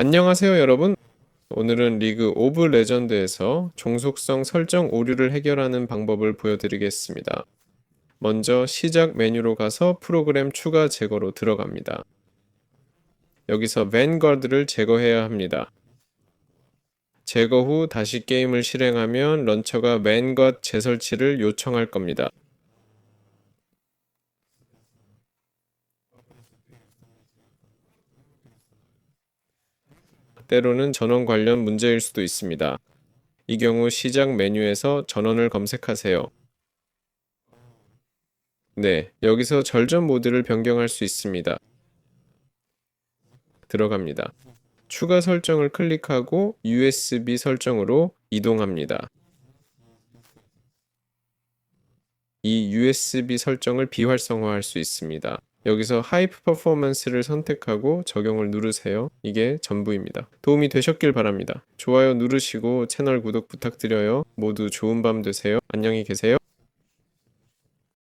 안녕하세요 여러분 오늘은 리그 오브 레전드에서 종속성 설정 오류를 해결하는 방법을 보여드리겠습니다. 먼저 시작 메뉴로 가서 프로그램 추가 제거로 들어갑니다. 여기서 밴거드를 제거해야 합니다. 제거 후 다시 게임을 실행하면 런처가 밴거드 재설치를 요청할 겁니다. 때로는 전원 관련 문제일 수도 있습니다. 이 경우 시작 메뉴에서 전원을 검색하세요. 네, 여기서 절전 모드를 변경할 수 있습니다. 들어갑니다. 추가 설정을 클릭하고 USB 설정으로 이동합니다. 이 USB 설정을 비활성화할 수 있습니다. 여기서 하이프 퍼포먼스를 선택하고 적용을 누르세요. 이게 전부입니다. 도움이 되셨길 바랍니다. 좋아요 누르시고 채널 구독 부탁드려요. 모두 좋은 밤 되세요. 안녕히 계세요.